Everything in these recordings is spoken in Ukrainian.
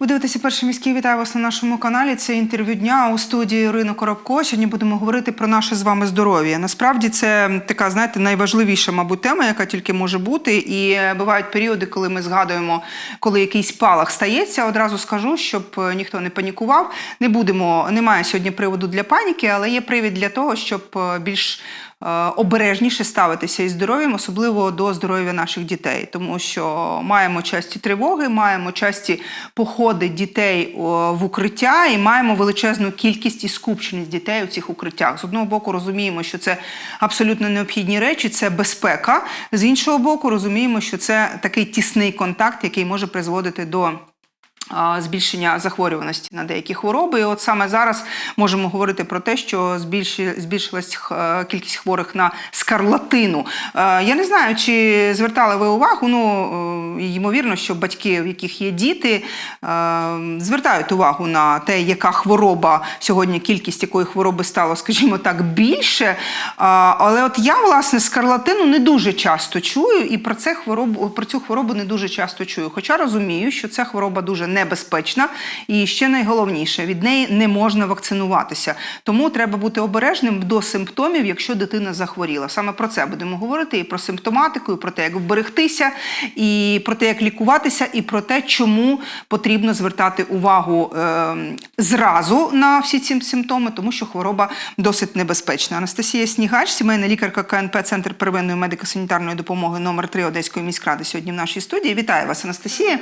Ви дивитеся перший міський вітаю вас на нашому каналі. Це інтерв'ю дня у студії Ірина Коробко. Сьогодні будемо говорити про наше з вами здоров'я. Насправді це така, знаєте, найважливіша, мабуть, тема, яка тільки може бути. І е, бувають періоди, коли ми згадуємо, коли якийсь палах стається. Одразу скажу, щоб е, ніхто не панікував. Не будемо, немає сьогодні приводу для паніки, але є привід для того, щоб е, більш обережніше ставитися із здоров'ям, особливо до здоров'я наших дітей, тому що маємо часті тривоги, маємо часті походи дітей в укриття і маємо величезну кількість і скупченість дітей у цих укриттях. З одного боку, розуміємо, що це абсолютно необхідні речі, це безпека. З іншого боку, розуміємо, що це такий тісний контакт, який може призводити до збільшення захворюваності на деякі хвороби. І от саме зараз можемо говорити про те, що збільшилась кількість хворих на скарлатину. Е, Я не знаю, чи звертали ви увагу. Ну е, ймовірно, що батьки, в яких є діти, е, звертають увагу на те, яка хвороба сьогодні, кількість якої хвороби стало, скажімо так, більше. Але от я власне скарлатину не дуже часто чую, і про це хворобу про цю хворобу не дуже часто чую. Хоча розумію, що ця хвороба дуже небезпечна, і ще найголовніше від неї не можна вакцинуватися. Тому треба бути обережним до симптомів, якщо дитина захворіла. Саме про це будемо говорити і про симптоматику, і про те, як вберегтися, і про те, як лікуватися, і про те, чому потрібно звертати увагу е, зразу на всі ці симптоми, тому що хвороба досить небезпечна. Анастасія Снігач, сімейна лікарка КНП Центр первинної медико-санітарної допомоги номер 3 Одеської міськради сьогодні в нашій студії. Вітаю вас, Анастасія.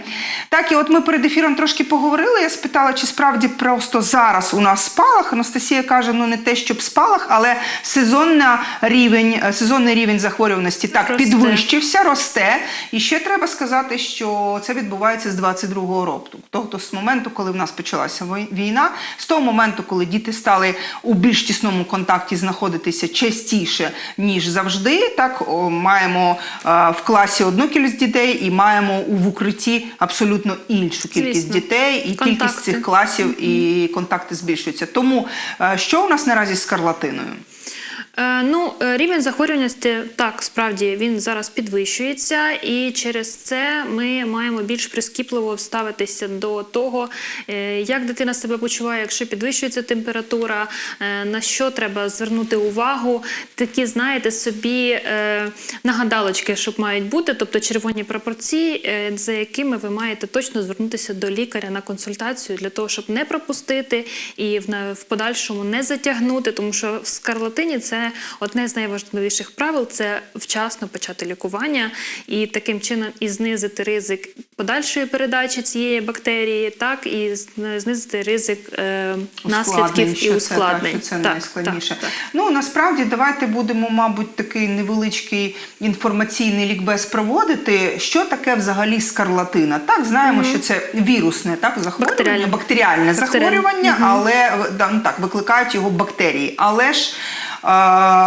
Так, і от ми перед ефіром трошки поговорили. Я спитала, чи справді просто зараз у нас спалах. Анастасія каже, ну не те, щоб спалах, але сезонна рівень, е, сезонний рівень захворюваності так Росте. підвищився, росте. І ще треба сказати, що це відбувається з 22-го року. Тобто з моменту, коли в нас почалася війна, з того моменту, коли діти стали у більш тісному контакті знаходитися частіше, ніж завжди. Так о, маємо е, в класі одну кількість дітей і маємо у в укритті абсолютно іншу кількість Звісно. дітей, і кількість цих класів і контакти збільшуються. Тому е, що у нас наразі з скарлатиною? Е, Ну, е, рівень захворюваності так справді він зараз підвищується, і через це ми маємо більш прискіпливо ставитися до того, е, як дитина себе почуває, якщо підвищується температура, на що треба звернути увагу. Такі, знаєте, собі нагадалочки, щоб мають бути, тобто червоні пропорції, за якими ви маєте точно звернутися до лікаря на консультацію для того, щоб не пропустити і в подальшому не затягнути, тому що в скарлатині це одне з найважливіших правил це вчасно почати лікування і таким чином і знизити ризик подальшої передачі цієї бактерії, так і знизити ризик е, наслідків і що це, ускладнень. Так, це Так, найскладніше. так, так. Ну насправді давайте будемо, мабуть, такий невеличкий інформаційний лікбез проводити. Що таке взагалі скарлатина? Так, знаємо, що це вірусне так захворювання, Бактеріальне. бактеріальне Бактеріальне. захворювання, але е, да, ну, так викликають його бактерії. Але ж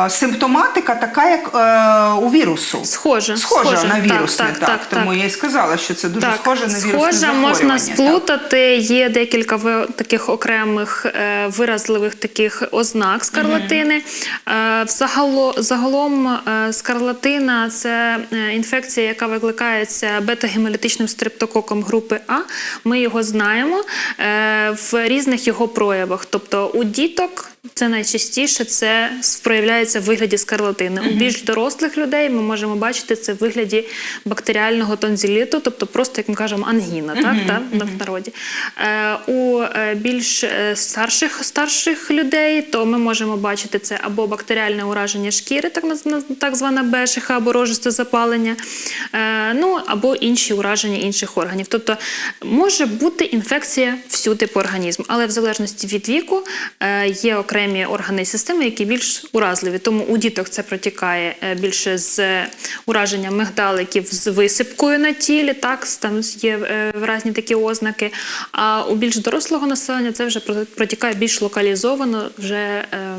симптоматика така, як е, у вірусу. Схоже, Схожа схоже. на Так, вірусне, так, так. так, Тому так. я і сказала, що це дуже Так, схоже на вірусне схоже, захворювання. можна так. сплутати. Є декілька таких окремих е, виразливих таких ознак скарлатини. Е, взагало, загалом скарлатина це інфекція, яка викликається бета-гемолітичним стрептококом групи А. Ми його знаємо в різних його проявах. Тобто у діток це найчастіше це проявляється в вигляді скарлатини. У більш дорослих людей ми можемо бачити це в вигляді бактеріального тонзиліту, тобто просто, як ми кажемо, ангіна, так, в народі. Е, у е, більш е, старших, старших людей то ми можемо бачити це або бактеріальне ураження шкіри, так, так звана бешиха, або рожисте запалення, е, ну або інші ураження інших органів. Тобто може бути інфекція всюди по організму, але в залежності від віку е, є окремі органи системи, які більш уразливі. Тому у діток це протікає е, більше з ураженням мигдаликів з висипкою на тілі, так там є е, виразні такі ознаки. А у більш дорослого населення це вже протікає більш локалізовано, вже е,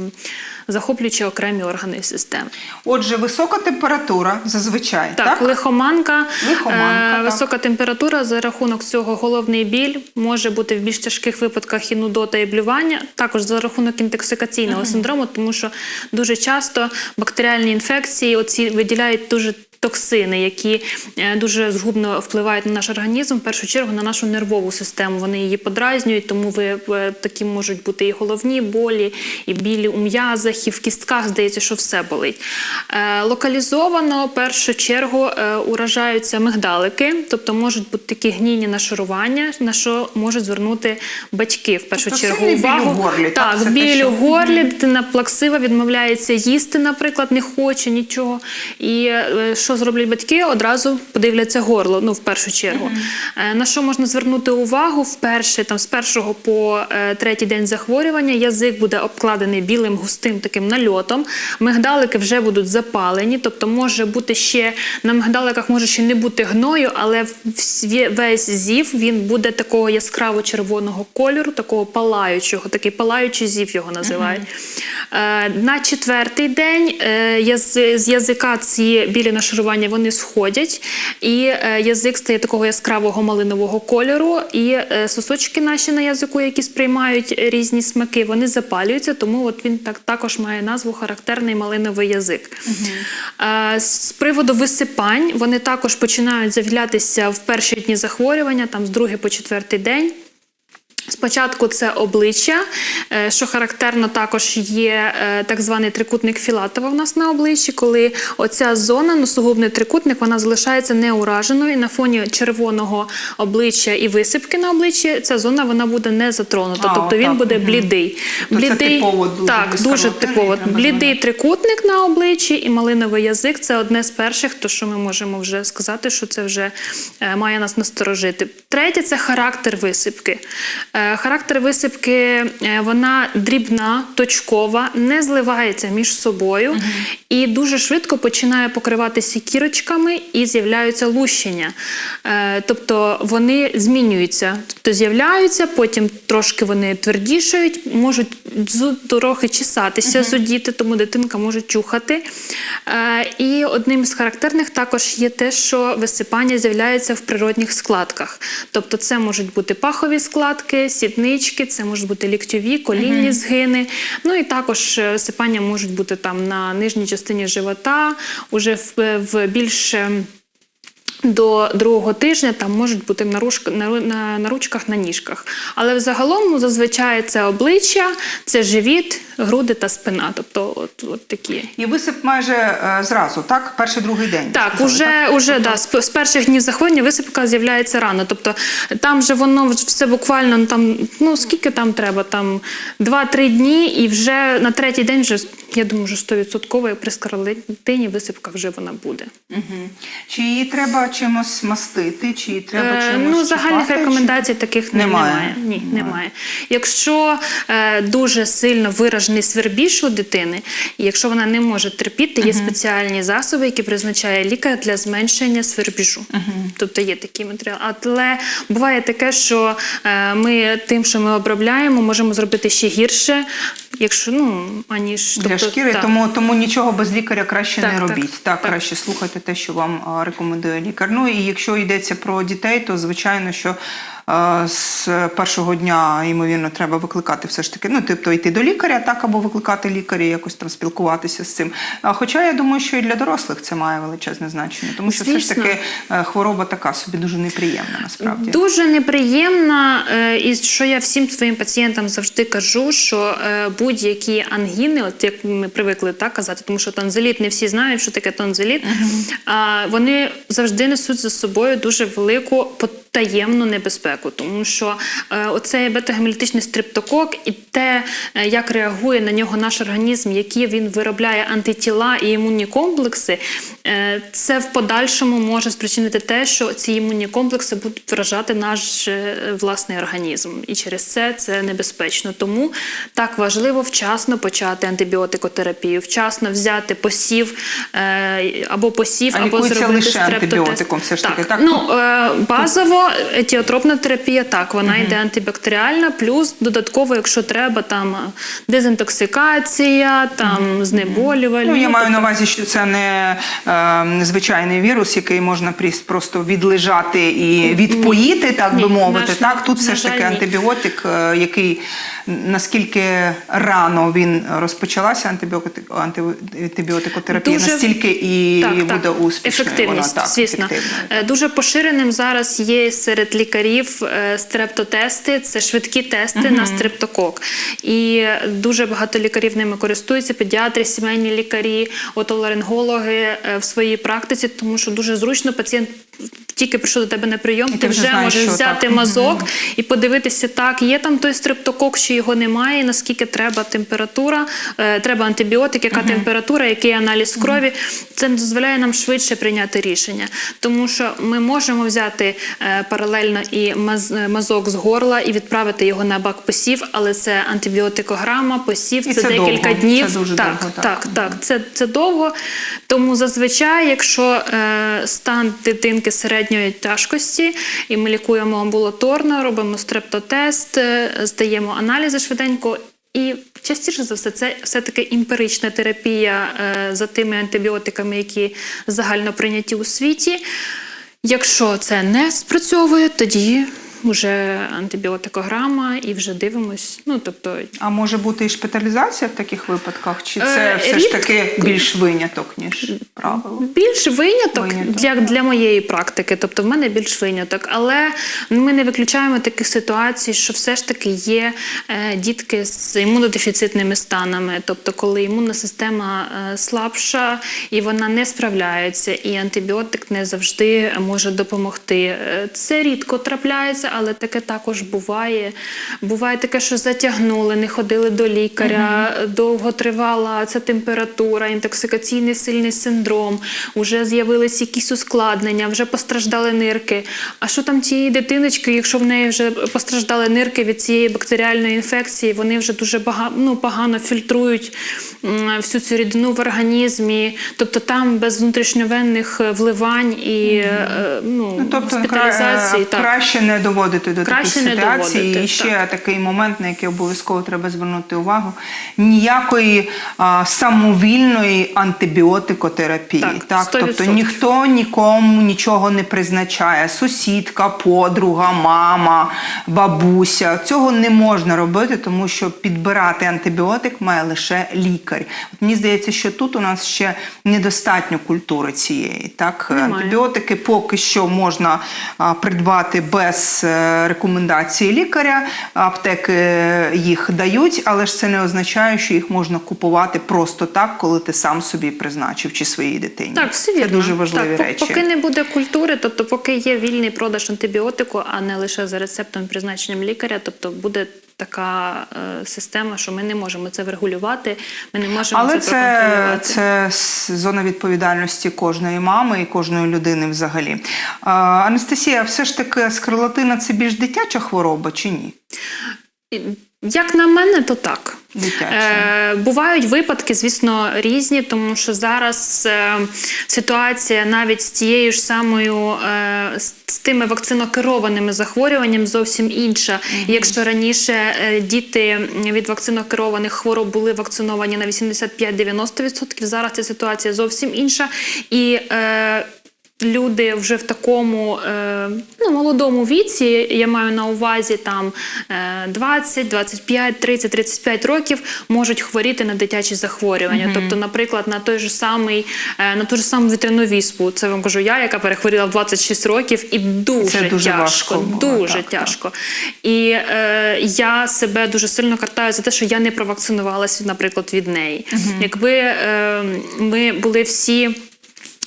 захоплюючи окремі органи системи. Отже, висока температура зазвичай. Так, Так, лихоманка, Лихоманка, е, так. висока температура за рахунок цього головний біль може бути в більш тяжких випадках і нудота, і блювання, також за рахунок інтоксикаційного синдрому, тому що дуже часто бактеріальні інфекції оці виділяють дуже токсини, які е, дуже згубно впливають на наш організм, в першу чергу на нашу нервову систему. Вони її подразнюють, тому ви е, такі можуть бути і головні болі, і білі у м'язах, і в кістках здається, що все болить. Е, Локалізовано в першу чергу уражаються мигдалики, тобто можуть бути такі гнійні нашарування, на що можуть звернути батьки в першу Тобто чергу сильний біль у горлі, так? так, біль у горлі, дитина плаксива, відмовляється їсти, наприклад, не хоче нічого. І е, що зроблять батьки? Одразу подивляться горло, ну в першу чергу. Е, На що можна звернути увагу? Вперше там з першого по е, третій день захворювання язик буде обкладений білим густим таким нальотом. Мигдалики вже будуть запалені, тобто може бути ще на мигдаликах може ще не бути гною, але весь зів він буде такого яскраво червоного кольору, такого палаючого, такий палаючий зів його називають. Е, На четвертий день з язика ці білі нашарування вони сходять, і е, язик стає такого яскравого малинового кольору, і е, сосочки наші на язику, які сприймають різні смаки, вони запалюються, тому от він так також має назву характерний малиновий язик. Е, З приводу висипань вони також починають з'являтися в перші дні захворювання, там з другий по четвертий день. Спочатку це обличчя, е, що характерно також є е, так званий трикутник Філатова в нас на обличчі, коли оця зона, носогубний трикутник, вона залишається неураженою. І на фоні червоного обличчя і висипки на обличчі ця зона вона буде не затронута. А, тобто він отак, буде блідий. Тобто це типово дуже так, дуже типово. Блідий трикутник на обличчі і малиновий язик це одне з перших, то що ми можемо вже сказати, що це вже е, має нас насторожити. Третє це характер висипки. Характер висипки е, вона дрібна, точкова, не зливається між собою і дуже швидко починає покриватися кірочками і з'являються лущення. Е, Тобто вони змінюються, тобто з'являються, потім трошки вони твердішають, можуть трохи чесатися, зудіти, тому дитинка може чухати. Е, І одним з характерних також є те, що висипання з'являється в природних складках. Тобто це можуть бути пахові складки, сіднички, це можуть бути ліктьові, колінні згини. Ну і також сипання можуть бути там на нижній частині живота, уже в, в більш. До другого тижня там можуть бути на, ручках, на ніжках. Але взагалом ну, зазвичай це обличчя, це живіт, груди та спина. Тобто, от, от такі. І висип майже е, зразу, так? Перший другий день. Так, сказали, уже, так? уже да, з, з перших днів захворювання висипка з'являється рано. Тобто там же воно все буквально ну, там, ну скільки там треба? Там 2-3 дні, і вже на третій день вже я думаю, вже 100% при скарлатині висипка вже вона буде. Мгм. Чи її треба чимось мастити, чи треба Е, чимось ну, загальних чіпати, рекомендацій таких Немає. немає. Ні, немає. Якщо е, дуже сильно виражений свербіж у дитини, і якщо вона не може терпіти, є спеціальні засоби, які призначає лікар для зменшення свербіжу. Тобто є такий матеріал. Але буває таке, що е, ми тим, що ми обробляємо, можемо зробити ще гірше, якщо ну аніж Для тобто, шкіри, так. тому, тому нічого без лікаря краще Так, не так, робіть. Так, так. краще слухайте те, що вам рекомендує лікар. Ну і якщо йдеться про дітей, то звичайно, що з першого дня, ймовірно, треба викликати все ж таки, ну, тобто йти до лікаря, так, або викликати лікаря, якось там спілкуватися з цим. А, хоча я думаю, що і для дорослих це має величезне значення, тому що все ж таки е, хвороба така собі дуже неприємна насправді. Дуже неприємна, е, і що я всім своїм пацієнтам завжди кажу, що е, будь-які ангіни, от як ми привикли так казати, тому що тонзиліт не всі знають, що таке тонзиліт, вони завжди несуть за собою дуже велику потаємну небезпеку, тому що е, оцей бета-гемолітичний стрептокок і те, е, як реагує на нього наш організм, які він виробляє антитіла і імунні комплекси, е, це в подальшому може спричинити те, що ці імунні комплекси будуть вражати наш власний організм. І через це це небезпечно. Тому так важливо вчасно почати антибіотикотерапію, вчасно взяти посів або посів, А або зробити лише антибіотиком все ж таки, так? Ну, базово етіотропна терапія, так, вона йде антибактеріальна, плюс додатково, якщо треба, там е, дезінтоксикація, там знеболювальні. Ну, я маю тобто- на увазі, що це не е, звичайний вірус, який можна пріс- просто відлежати і відпоїти, так би мовити. наш- так, тут все ж таки антибіотик, е, який наскільки рано він розпочалася антибіотик, антибіотикотерапія, Дуже- настільки і Так, буде так. успішною. Ефективність, вона, так, звісно. ефективною. Е, Дуже поширеним зараз є серед лікарів е, стрептотести, це швидкі тести на стрептокок. І дуже багато лікарів ними користуються, педіатри, сімейні лікарі, отоларингологи е, в своїй практиці, тому що дуже зручно пацієнт. Тільки прийшов до тебе на прийом, І ти, вже знаєш, можеш що взяти так. мазок і подивитися, так, є там той стрептокок, чи його немає, наскільки треба температура, е, треба антибіотик, яка температура, який аналіз крові. Це дозволяє нам швидше прийняти рішення. Тому що ми можемо взяти е, паралельно і маз- е, мазок з горла і відправити його на бак посів, але це антибіотикограма, посів, І це, це декілька довго, днів. це дуже так, довго, так. так, так, це, це довго. Тому зазвичай, якщо е, стан дитинки середньої тяжкості, і ми лікуємо амбулаторно, робимо стрептотест, е, здаємо аналізи швиденько. І частіше за все, це все-таки імперична терапія е, за тими антибіотиками, які загально прийняті у світі. Якщо це не спрацьовує, тоді вже антибіотикограма і вже дивимось. Ну тобто А може бути і шпиталізація в таких випадках? Чи це Е, все ж таки більш виняток, ніж правило? Більш виняток, Виняток, для, для моєї практики, тобто в мене більш виняток. Але ми не виключаємо таких ситуацій, що все ж таки є е, дітки з імунодефіцитними станами, тобто коли імунна система е, слабша і вона не справляється, і антибіотик не завжди може допомогти. Е, Це рідко трапляється, але таке також буває. Буває таке, що затягнули, не ходили до лікаря, довго тривала ця температура, інтоксикаційний сильний синдром, вже з'явилися якісь ускладнення, вже постраждали нирки. А що там тієї дитиночки, якщо в неї вже постраждали нирки від цієї бактеріальної інфекції, вони вже дуже бага, ну, погано фільтрують всю цю рідину в організмі, тобто там без внутрішньовенних е, вливань і е, ну, Ну, тобто кра- госпіталізації. е, так. краще не доводити до Краще таких ситуацій. доводити, і ще так. такий момент, на який обов'язково треба звернути увагу: ніякої а, самовільної антибіотикотерапії. Так, тобто ніхто нікому нічого не призначає. Сусідка, подруга, мама, бабуся. Цього не можна робити, тому що підбирати антибіотик має лише лікар. От мені здається, що тут у нас ще недостатньо культури цієї. Так, Немає. антибіотики поки що можна а, придбати без рекомендації лікаря. Аптеки е, їх дають, але ж це не означає, що їх можна купувати просто так, коли ти сам собі призначив чи своїй дитині. Так, все це дуже важливі так, речі. Поки не буде культури, тобто поки є вільний продаж антибіотику, а не лише за рецептом призначенням лікаря, тобто буде така е, система, що ми не можемо це врегулювати, ми не можемо Але це, це, проконтролювати. це с- зона відповідальності кожної мами і кожної людини взагалі. А, Анастасія, все ж таки скарлатина це більш дитяча хвороба чи ні? Як на мене, то так. Е, бувають випадки, звісно, різні, тому що зараз е, ситуація навіть з тією ж самою е, з, тими вакцинокерованими захворюваннями зовсім інша. Якщо раніше е, діти від вакцинокерованих хвороб були вакциновані на 85-90%, зараз ця ситуація зовсім інша. І е, люди вже в такому е, ну, молодому віці, я маю на увазі там е, 20, 25, 30, 35 років, можуть хворіти на дитячі захворювання. Тобто, наприклад, на той же самий, е, на ту ж саму вітряну віспу. Це вам кажу я, яка перехворіла в 26 років, і дуже, Це дуже тяжко, важко було, дуже так, так. тяжко. І е, я себе дуже сильно картаю за те, що я не провакцинувалася, наприклад, від неї. Якби е, ми були всі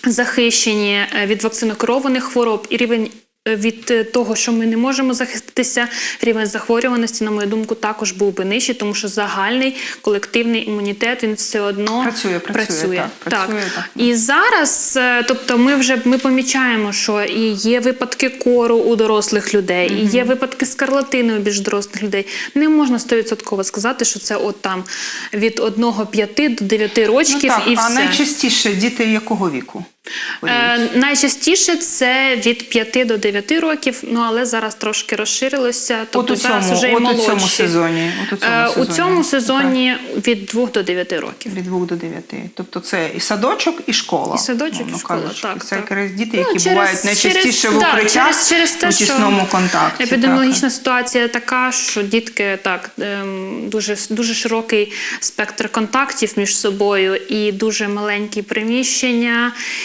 захищені е, від вакцинокерованих хвороб і рівень. е, Від е, того, що ми не можемо захиститися, рівень захворюваності, на мою думку, також був би нижчий, тому що загальний колективний імунітет він все одно Працює, працює, так, працює, так. І зараз, тобто, ми вже ми помічаємо, що і є випадки кору у дорослих людей, і є випадки скарлатини у більш дорослих людей. Не можна стовідсотково сказати, що це от там від 1,5 до 9 Ну, так, і а все. найчастіше діти якого віку? Е, найчастіше це від 5 до 9 років, ну але зараз трошки розширилося. Тобто у зараз цьому- вже і от у цьому сезоні, от у цьому Е, у сезоні. цьому сезоні від 2 до 9 років. Від 2 до 9. Тобто це і садочок, і школа. І садочок, і школа, кажучи. так, Це так. якраз діти, Ну, які через- бувають найчастіше через- в да, укриттях через, через те, у тісному контакті. Епідеміологічна ситуація така, що дітки так ем, дуже, дуже широкий спектр контактів між собою, і дуже маленькі приміщення,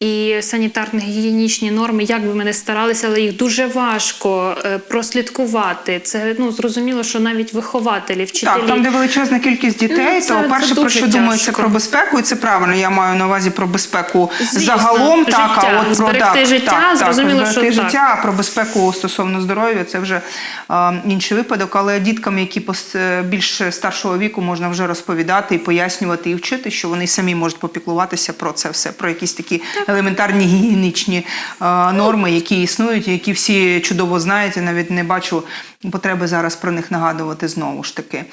і санітарно-гігієнічні норми, як би ми не старалися, але їх дуже важко е, прослідкувати. Це ну зрозуміло, що навіть вихователі, вчителі. Так, там, де величезна кількість дітей, Ну, це- то перше, це про що думається тяжко. про безпеку, і це правильно. Я маю на увазі про безпеку Звісно, загалом. Так, а от про Зберегти так, життя, так, зрозуміло, так, що зберегти так. життя, а про безпеку стосовно здоров'я це вже е, інший випадок. Але діткам, які пос- е, більш старшого віку, можна вже розповідати і пояснювати і вчити, що вони самі можуть попіклуватися про це все, про якісь такі елементарні гігієнічні е, норми, які існують, які всі чудово знають. Я навіть не бачу потреби зараз про них нагадувати знову ж таки.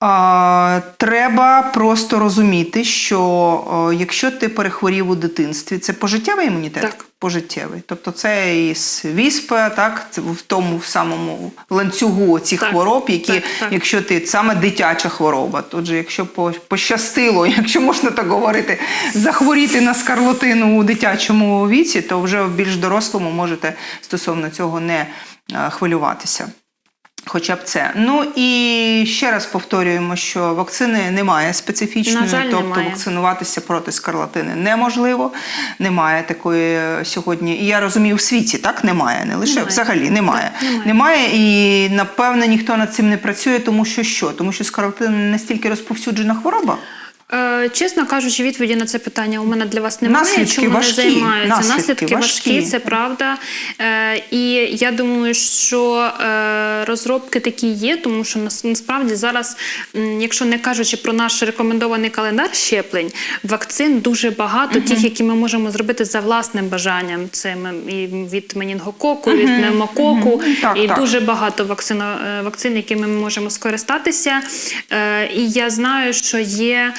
А, треба просто розуміти, що о, якщо ти перехворів у дитинстві, це пожиттєвий імунітет? Так. Пожиттєвий. Тобто це і віспа, так, в тому в самому ланцюгу цих Так, хвороб, які, так, так. якщо ти саме дитяча хвороба, тут же, якщо по- пощастило, якщо можна так говорити, захворіти на скарлатину у дитячому віці, то вже в більш дорослому можете стосовно цього не е, хвилюватися. Хоча б це. Ну і ще раз повторюємо, що вакцини немає специфічної, На жаль, тобто немає. вакцинуватися проти скарлатини неможливо. Немає такої сьогодні. І я розумію, в світі так немає, не лише Немає. взагалі немає. Так, немає. Немає, і напевне ніхто над цим не працює, тому що що? Тому що скарлатина настільки розповсюджена хвороба. Е, Чесно кажучи, відповіді на це питання у мене для вас немає. Наслідки Чому важкі, не займаються? наслідки важкі, важкі. це правда. Е, І я думаю, що е, розробки такі є, тому що нас- насправді зараз, якщо не кажучи про наш рекомендований календар щеплень, вакцин дуже багато, тих, які ми можемо зробити за власним бажанням. Це і від менінгококу, від пневмококу, Так, і так. дуже багато вакцин, вакцин, якими ми можемо скористатися. І я знаю, що є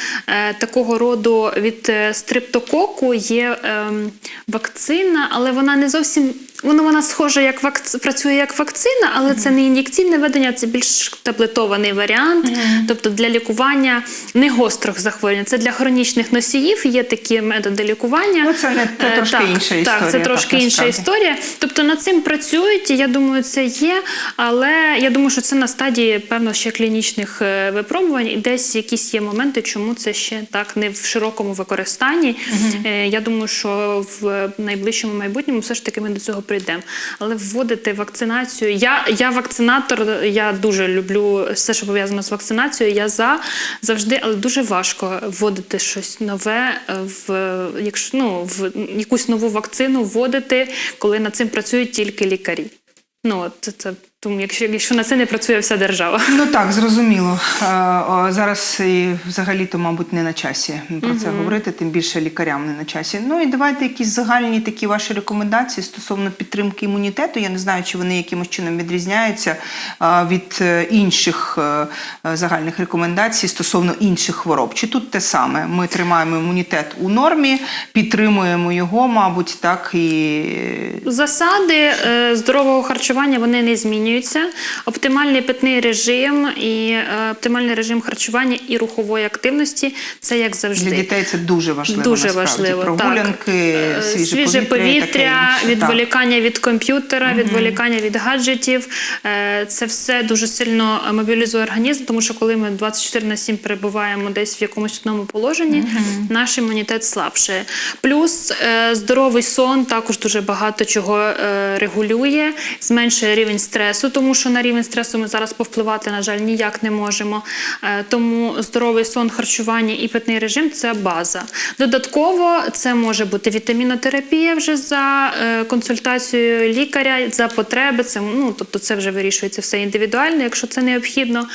такого роду від е, стриптококу є ем, вакцина, але вона не зовсім. Вона, вона схожа, як вакц... працює як вакцина, але це не ін'єкційне ведення, це більш таблетований варіант. Тобто для лікування не гострих захворювань. Це для хронічних носіїв є такі методи лікування. Ну, це не- це Е, трошки так, інша Так, історія, це так, трошки інша історія. Тобто над цим працюють, і я думаю, це є. Але я думаю, що це на стадії певно ще клінічних е, випробувань, і десь якісь є моменти, чому це ще так не в широкому використанні. Е, Я думаю, що в найближчому майбутньому все ж таки ми до цього прийдемо. Але вводити вакцинацію. Я, я вакцинатор, я дуже люблю все, що пов'язано з вакцинацією. Я за завжди, але дуже важко вводити щось нове в якщо ну в якусь нову вакцину вводити, коли над цим працюють тільки лікарі. Ну от це тому, якщо, якщо на це не працює вся держава. Ну так, зрозуміло. Зараз і взагалі-то, мабуть, не на часі про це говорити, тим більше лікарям не на часі. Ну і давайте якісь загальні такі ваші рекомендації стосовно підтримки імунітету. Я не знаю, чи вони якимось чином відрізняються від е, інших е, е, загальних рекомендацій стосовно інших хвороб. Чи тут те саме? Ми тримаємо імунітет у нормі, підтримуємо його, мабуть, так і Засади здорового харчування вони не змінюються. Оптимальний питний режим і е, оптимальний режим харчування і рухової активності це як завжди. для дітей це дуже важливо. Дуже насправді. важливо. Прогулянки, так. Е, свіже, повітря, таке. Так. відволікання від комп'ютера, відволікання від гаджетів. Е, Це все дуже сильно мобілізує організм, тому що коли ми 24 на 7 перебуваємо десь в якомусь одному положенні, наш імунітет слабше. Плюс е, здоровий сон також дуже багато чого регулює, зменшує рівень стресу, тому що на рівень стресу ми зараз повпливати, на жаль, ніяк не можемо. Е, Тому здоровий сон, харчування і питний режим це база. Додатково це може бути вітамінотерапія вже за е, консультацією лікаря, за потреби. Це ну тобто це вже вирішується все індивідуально, якщо це необхідно.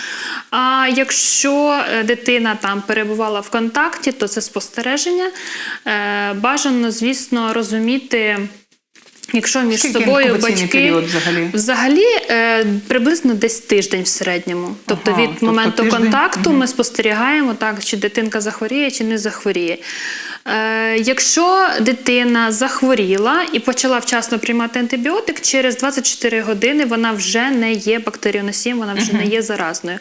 А якщо е, дитина там перебувала в контакті, то це спостереження. Бажано, звісно, розуміти. Якщо між Скільки собою батьки період взагалі? Взагалі, е, приблизно десь тиждень в середньому. Тобто Ага, від тобто моменту тиждень, контакту ми спостерігаємо, так, чи дитинка захворіє, чи не захворіє. Е, якщо дитина захворіла і почала вчасно приймати антибіотик, через 24 години вона вже не є бактеріоносієм, вона вже не є заразною.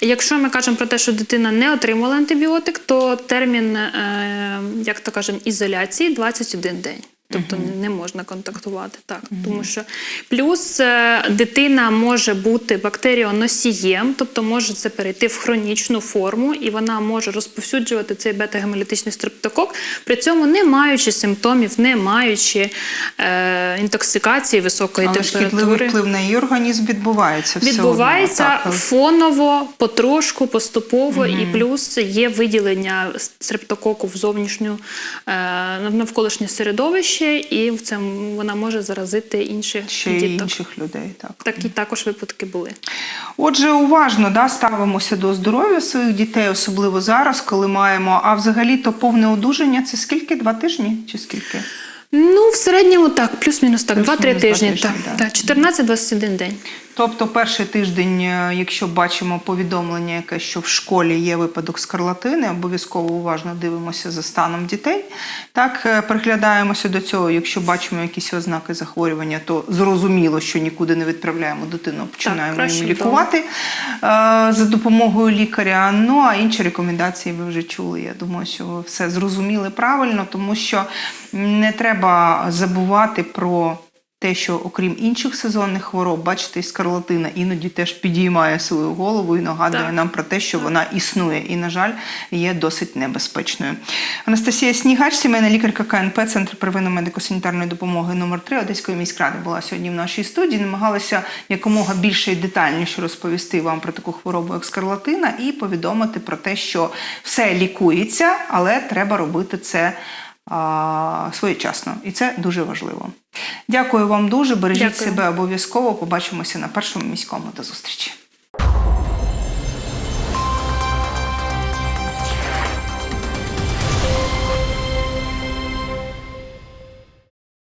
Якщо ми кажемо про те, що дитина не отримала антибіотик, то термін, е, як то кажемо, ізоляції 21 день. Тобто не можна контактувати так, тому що плюс е, дитина може бути бактеріоносієм, тобто може це перейти в хронічну форму, і вона може розповсюджувати цей бета-гемолітичний стрептокок, при цьому не маючи симптомів, не маючи е, інтоксикації високої Але шкідливий температури. вплив на її організм відбувається. все Відбувається одно, фоново, потрошку, поступово, і плюс є виділення стрептококу в зовнішню е, навколишнє середовище, і в цьому вона може заразити інших Ще діток. інших людей. Так. Такі також випадки були. Отже, уважно да, ставимося до здоров'я своїх дітей, особливо зараз, коли маємо. А взагалі то повне одужання це скільки? Два тижні чи скільки? Ну, в середньому так, плюс-мінус так, Плюс-мінус 2-3 два тижні. тижні, Так, так, 14-21 день. Тобто, перший тиждень, е, якщо бачимо повідомлення, яке що в школі є випадок скарлатини, обов'язково уважно дивимося за станом дітей. Так, е, приглядаємося до цього. Якщо бачимо якісь ознаки захворювання, то зрозуміло, що нікуди не відправляємо дитину, починаємо її лікувати е, за допомогою лікаря. Ну а інші рекомендації ви вже чули. Я думаю, що ви все зрозуміли правильно, тому що не треба забувати про. Те, що окрім інших сезонних хвороб, бачите, і скарлатина іноді теж підіймає свою голову і нагадує Так. нам про те, що вона існує і, на жаль, є досить небезпечною. Анастасія Снігач, сімейна лікарка КНП, Центр первинної медико-санітарної допомоги номер 3 Одеської міськради була сьогодні в нашій студії. Намагалася якомога більше і детальніше розповісти вам про таку хворобу, як скарлатина, і повідомити про те, що все лікується, але треба робити це своєчасно, і це дуже важливо. Дякую вам дуже. Бережіть Дякую. себе обов'язково. Побачимося на першому міському. До зустрічі.